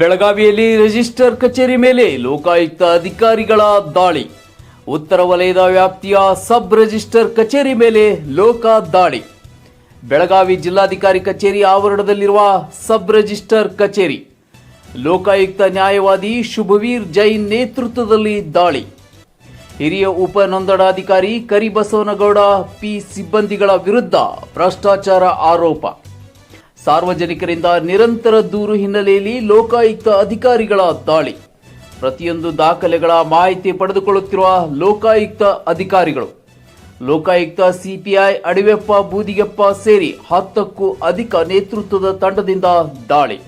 ಬೆಳಗಾವಿಯಲ್ಲಿ ರಿಜಿಸ್ಟರ್ ಕಚೇರಿ ಮೇಲೆ ಲೋಕಾಯುಕ್ತ ಅಧಿಕಾರಿಗಳ ದಾಳಿ. ಉತ್ತರ ವಲಯದ ವ್ಯಾಪ್ತಿಯ ಸಬ್ ರಿಜಿಸ್ಟರ್ ಕಚೇರಿ ಮೇಲೆ ಲೋಕ ದಾಳಿ. ಬೆಳಗಾವಿ ಜಿಲ್ಲಾಧಿಕಾರಿ ಕಚೇರಿ ಆವರಣದಲ್ಲಿರುವ ಸಬ್ ರಿಜಿಸ್ಟರ್ ಕಚೇರಿ. ಲೋಕಾಯುಕ್ತ ನ್ಯಾಯವಾದಿ ಶುಭವೀರ್ ಜೈನ್ ನೇತೃತ್ವದಲ್ಲಿ ದಾಳಿ. ಹಿರಿಯ ಉಪ ನೋಂದಣಾಧಿಕಾರಿ ಕರಿಬಸವನಗೌಡ ಪಿ ಸಿಬ್ಬಂದಿಗಳ ವಿರುದ್ಧ ಭ್ರಷ್ಟಾಚಾರ ಆರೋಪ. ಸಾರ್ವಜನಿಕರಿಂದ ನಿರಂತರ ದೂರು ಹಿನ್ನೆಲೆಯಲ್ಲಿ ಲೋಕಾಯುಕ್ತ ಅಧಿಕಾರಿಗಳ ದಾಳಿ. ಪ್ರತಿಯೊಂದು ದಾಖಲೆಗಳ ಮಾಹಿತಿ ಪಡೆದುಕೊಳ್ಳುತ್ತಿರುವ ಲೋಕಾಯುಕ್ತ ಅಧಿಕಾರಿಗಳು. ಲೋಕಾಯುಕ್ತ ಸಿಪಿಐ ಅಡಿವೆಪ್ಪ ಬೂದಿಗೆಪ್ಪ ಸೇರಿ ಹತ್ತಕ್ಕೂ ಅಧಿಕ ನೇತೃತ್ವದ ತಂಡದಿಂದ ದಾಳಿ.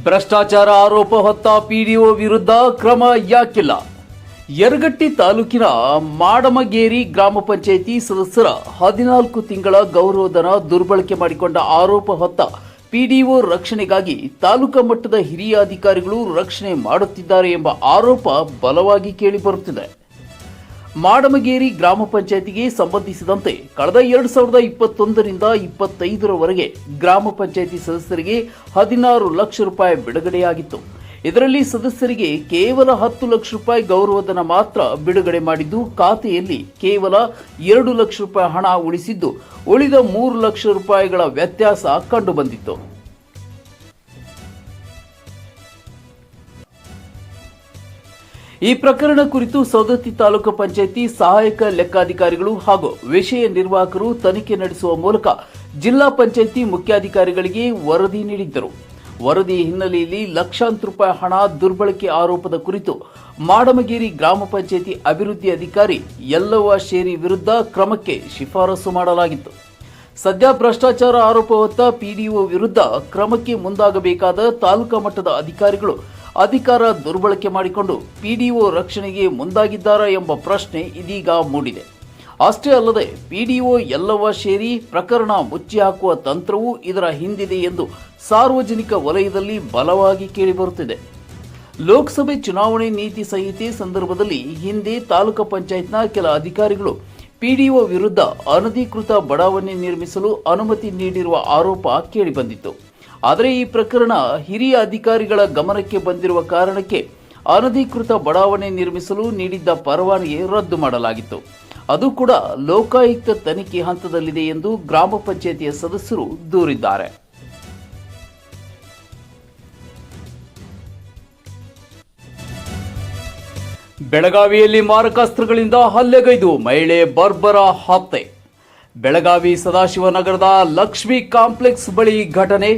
ಭ್ರಷ್ಟಾಚಾರ ಆರೋಪ ಹೊತ್ತ ಪಿಡಿಒ ವಿರುದ್ಧ ಕ್ರಮ ಯಾಕಿಲ್ಲ? ಯರಗಟ್ಟಿ ತಾಲೂಕಿನ ಮಾಡಮಗೇರಿ ಗ್ರಾಮ ಪಂಚಾಯಿತಿ ಸದಸ್ಯರ ಹದಿನಾಲ್ಕು ತಿಂಗಳ ಗೌರವಧನ ದುರ್ಬಳಕೆ ಮಾಡಿಕೊಂಡ ಆರೋಪ ಹೊತ್ತ ಪಿಡಿಒ ರಕ್ಷಣೆಗಾಗಿ ತಾಲೂಕಾ ಮಟ್ಟದ ಹಿರಿಯ ಅಧಿಕಾರಿಗಳು ರಕ್ಷಣೆ ಮಾಡುತ್ತಿದ್ದಾರೆ ಎಂಬ ಆರೋಪ ಬಲವಾಗಿ ಕೇಳಿಬರುತ್ತಿದೆ. ಮಾಡಮಗೇರಿ ಗ್ರಾಮ ಪಂಚಾಯತಿಗೆ ಸಂಬಂಧಿಸಿದಂತೆ ಕಳೆದ ಎರಡು ಸಾವಿರದ ಇಪ್ಪತ್ತೊಂದರಿಂದ ಇಪ್ಪತ್ತೈದರವರೆಗೆ ಗ್ರಾಮ ಪಂಚಾಯತಿ ಸದಸ್ಯರಿಗೆ ಹದಿನಾರು ಲಕ್ಷ ರೂಪಾಯಿ ಬಿಡುಗಡೆಯಾಗಿತ್ತು. ಇದರಲ್ಲಿ ಸದಸ್ಯರಿಗೆ ಕೇವಲ ಹತ್ತು ಲಕ್ಷ ರೂಪಾಯಿ ಗೌರವಧನ ಮಾತ್ರ ಬಿಡುಗಡೆ ಮಾಡಿದ್ದು, ಖಾತೆಯಲ್ಲಿ ಕೇವಲ ಎರಡು ಲಕ್ಷ ರೂಪಾಯಿ ಹಣ ಉಳಿಸಿದ್ದು, ಉಳಿದ ಮೂರು ಲಕ್ಷ ರೂಪಾಯಿಗಳ ವ್ಯತ್ಯಾಸ ಕಂಡುಬಂದಿತ್ತು. ಈ ಪ್ರಕರಣ ಕುರಿತು ಸವದತ್ತಿ ತಾಲೂಕು ಪಂಚಾಯಿತಿ ಸಹಾಯಕ ಲೆಕ್ಕಾಧಿಕಾರಿಗಳು ಹಾಗೂ ವಿಷಯ ನಿರ್ವಾಹಕರು ತನಿಖೆ ನಡೆಸುವ ಮೂಲಕ ಜಿಲ್ಲಾ ಪಂಚಾಯಿತಿ ಮುಖ್ಯಾಧಿಕಾರಿಗಳಿಗೆ ವರದಿ ನೀಡಿದ್ದರು. ವರದಿ ಹಿನ್ನೆಲೆಯಲ್ಲಿ ಲಕ್ಷಾಂತರ ರೂಪಾಯಿ ಹಣ ದುರ್ಬಳಕೆ ಆರೋಪದ ಕುರಿತು ಮಾಡಮಗೇರಿ ಗ್ರಾಮ ಪಂಚಾಯಿತಿ ಅಭಿವೃದ್ಧಿ ಅಧಿಕಾರಿ ಯಲ್ಲವ್ವ ಶೇರಿ ವಿರುದ್ಧ ಕ್ರಮಕ್ಕೆ ಶಿಫಾರಸು ಮಾಡಲಾಗಿತ್ತು. ಸದ್ಯ ಭ್ರಷ್ಟಾಚಾರ ಆರೋಪ ಹೊತ್ತ ಪಿಡಿಒ ವಿರುದ್ಧ ಕ್ರಮಕ್ಕೆ ಮುಂದಾಗಬೇಕಾದ ತಾಲೂಕಾ ಮಟ್ಟದ ಅಧಿಕಾರಿಗಳು ಅಧಿಕಾರ ದುರ್ಬಳಕೆ ಮಾಡಿಕೊಂಡು ಪಿಡಿಒ ರಕ್ಷಣೆಗೆ ಮುಂದಾಗಿದ್ದಾರಾ ಎಂಬ ಪ್ರಶ್ನೆ ಇದೀಗ ಮೂಡಿದೆ. ಅಷ್ಟೇ ಅಲ್ಲದೆ ಪಿಡಿಒ ಎಲ್ಲವ ಸೇರಿ ಪ್ರಕರಣ ಮುಚ್ಚಿ ಹಾಕುವ ತಂತ್ರವೂ ಇದರ ಹಿಂದಿದೆ ಎಂದು ಸಾರ್ವಜನಿಕ ವಲಯದಲ್ಲಿ ಬಲವಾಗಿ ಕೇಳಿಬರುತ್ತಿದೆ. ಲೋಕಸಭೆ ಚುನಾವಣೆ ನೀತಿ ಸಂಹಿತೆ ಸಂದರ್ಭದಲ್ಲಿ ಹಿಂದೆ ತಾಲೂಕು ಪಂಚಾಯತ್ನ ಕೆಲ ಅಧಿಕಾರಿಗಳು ಪಿಡಿಒ ವಿರುದ್ಧ ಅನಧಿಕೃತ ಬಡಾವಣೆ ನಿರ್ಮಿಸಲು ಅನುಮತಿ ನೀಡಿರುವ ಆರೋಪ ಕೇಳಿಬಂದಿತ್ತು. ಆದರೆ ಈ ಪ್ರಕರಣ ಹಿರಿಯ ಅಧಿಕಾರಿಗಳ ಗಮನಕ್ಕೆ ಬಂದಿರುವ ಕಾರಣಕ್ಕೆ ಅನಧಿಕೃತ ಬಡಾವಣೆ ನಿರ್ಮಿಸಲು ನೀಡಿದ್ದ ಪರವಾನಗಿ ರದ್ದು ಮಾಡಲಾಗಿತ್ತು. ಅದು ಕೂಡ ಲೋಕಾಯುಕ್ತ ತನಿಖೆ ಹಂತದಲ್ಲಿದೆ ಎಂದು ಗ್ರಾಮ ಪಂಚಾಯಿತಿಯ ಸದಸ್ಯರು ದೂರಿದ್ದಾರೆ. ಬೆಳಗಾವಿಯಲ್ಲಿ ಮಾರಕಾಸ್ತ್ರಗಳಿಂದ ಹಲ್ಲೆಗೈದು ಮಹಿಳೆ ಬರ್ಬರ ಹತ್ಯೆ. ಬೆಳಗಾವಿ ಸದಾಶಿವನಗರದ ಲಕ್ಷ್ಮಿ ಕಾಂಪ್ಲೆಕ್ಸ್ ಬಳಿ ಘಟನೆ.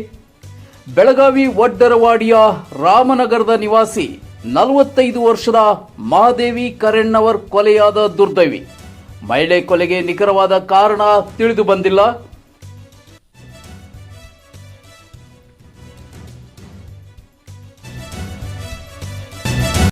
ಬೆಳಗಾವಿ ಒಡ್ಡರವಾಡಿಯ ರಾಮನಗರದ ನಿವಾಸಿ ನಲವತ್ತೈದು ವರ್ಷದ ಮಹಾದೇವಿ ಕರೆಣ್ಣವರ್ ಕೊಲೆಯಾದ ದುರ್ದೈವಿ. ಮಹಿಳೆ ಕೊಲೆಗೆ ನಿಖರವಾದ ಕಾರಣ ತಿಳಿದು ಬಂದಿಲ್ಲ.